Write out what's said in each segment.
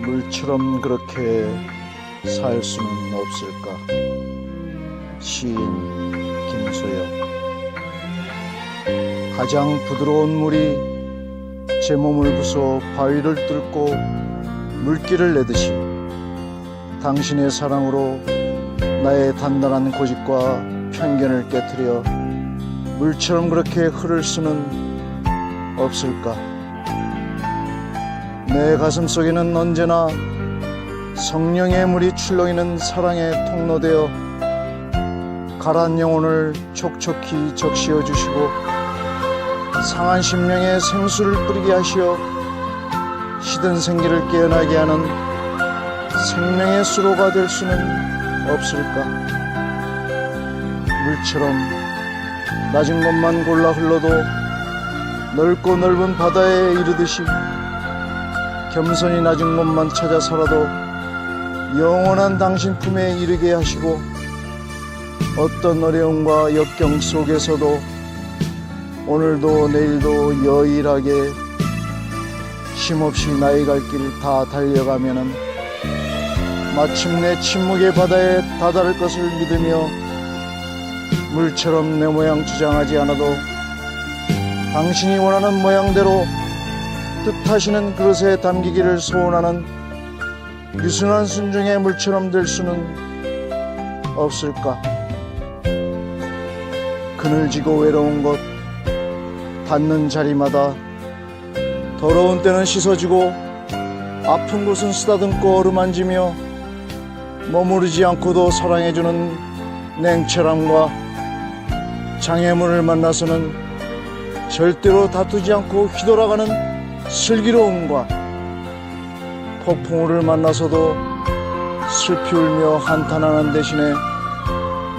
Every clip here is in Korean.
물처럼 그렇게 살 수는 없을까? 시인 김소영 가장 부드러운 물이 제 몸을 부숴 바위를 뚫고 물길을 내듯이 당신의 사랑으로 나의 단단한 고집과 편견을 깨뜨려 물처럼 그렇게 흐를 수는 없을까? 내 가슴 속에는 언제나 성령의 물이 출렁이는 사랑의 통로되어 가란 영혼을 촉촉히 적시어 주시고 상한 심령에 생수를 뿌리게 하시어 시든 생기를 깨어나게 하는 생명의 수로가 될 수는 없을까? 물처럼 낮은 것만 골라 흘러도 넓고 넓은 바다에 이르듯이 겸손히 낮은 곳만 찾아 살아도 영원한 당신 품에 이르게 하시고 어떤 어려움과 역경 속에서도 오늘도 내일도 여일하게 쉼없이 나의 갈 길 다 달려가면은 마침내 침묵의 바다에 다다를 것을 믿으며 물처럼 내 모양 주장하지 않아도 당신이 원하는 모양대로 뜻하시는 그릇에 담기기를 소원하는 유순한 순종의 물처럼 될 수는 없을까? 그늘지고 외로운 곳 닿는 자리마다 더러운 때는 씻어지고 아픈 곳은 쓰다듬고 어루만지며 머무르지 않고도 사랑해주는 냉철함과 장애물을 만나서는 절대로 다투지 않고 휘돌아가는 슬기로움과 폭풍우를 만나서도 슬피 울며 한탄하는 대신에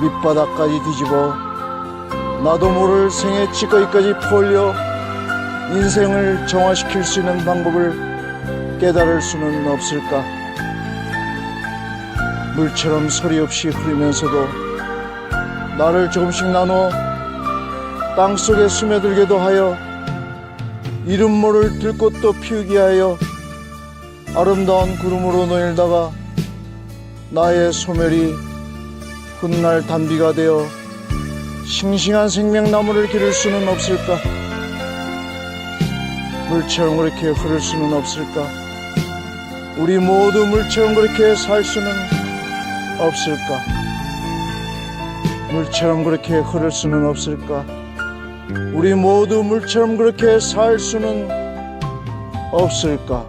밑바닥까지 뒤집어 나도 모를 생의 찌꺼기까지 퍼올려 인생을 정화시킬 수 있는 방법을 깨달을 수는 없을까? 물처럼 소리 없이 흐르면서도 나를 조금씩 나눠 땅 속에 스며들게도 하여 이름 모를 들꽃도 피우게 하여 아름다운 구름으로 노일다가 나의 소멸이 훗날 단비가 되어 싱싱한 생명나무를 기를 수는 없을까? 물처럼 그렇게 흐를 수는 없을까? 우리 모두 물처럼 그렇게 살 수는 없을까? 물처럼 그렇게 흐를 수는 없을까? 우리 모두 물처럼 그렇게 살 수는 없을까?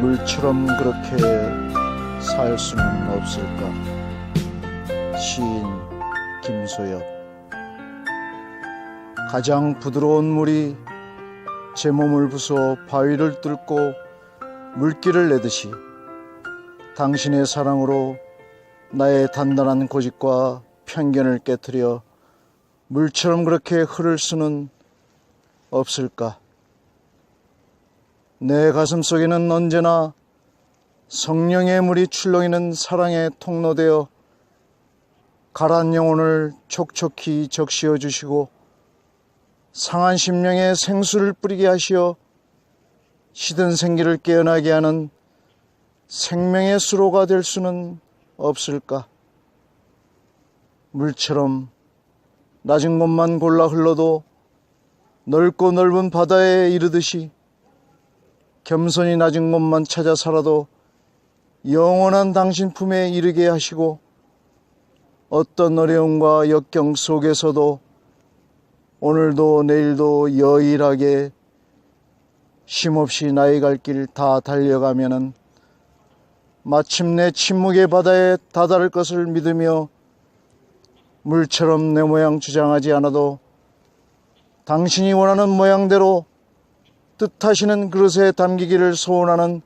물처럼 그렇게 살 수는 없을까? 시인 김소엽 가장 부드러운 물이 제 몸을 부숴 바위를 뚫고 물길을 내듯이 당신의 사랑으로 나의 단단한 고집과 편견을 깨뜨려 물처럼 그렇게 흐를 수는 없을까? 내 가슴 속에는 언제나 성령의 물이 출렁이는 사랑의 통로되어 가란 영혼을 촉촉히 적시어 주시고 상한 심령에 생수를 뿌리게 하시어 시든 생기를 깨어나게 하는 생명의 수로가 될 수는 없을까? 물처럼 낮은 곳만 골라 흘러도 넓고 넓은 바다에 이르듯이 겸손히 낮은 곳만 찾아 살아도 영원한 당신 품에 이르게 하시고 어떤 어려움과 역경 속에서도 오늘도 내일도 여일하게 쉼없이 나의 갈 길 다 달려가면은 마침내 침묵의 바다에 다다를 것을 믿으며 물처럼 내 모양 주장하지 않아도 당신이 원하는 모양대로 뜻하시는 그릇에 담기기를 소원하는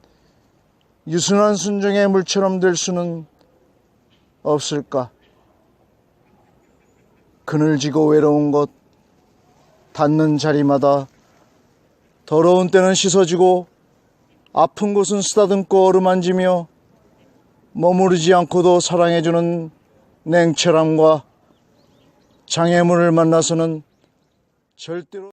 유순한 순종의 물처럼 될 수는 없을까? 그늘지고 외로운 곳 닿는 자리마다 더러운 때는 씻어지고 아픈 곳은 쓰다듬고 어루만지며 머무르지 않고도 사랑해주는 냉철함과 장애물을 만나서는 절대로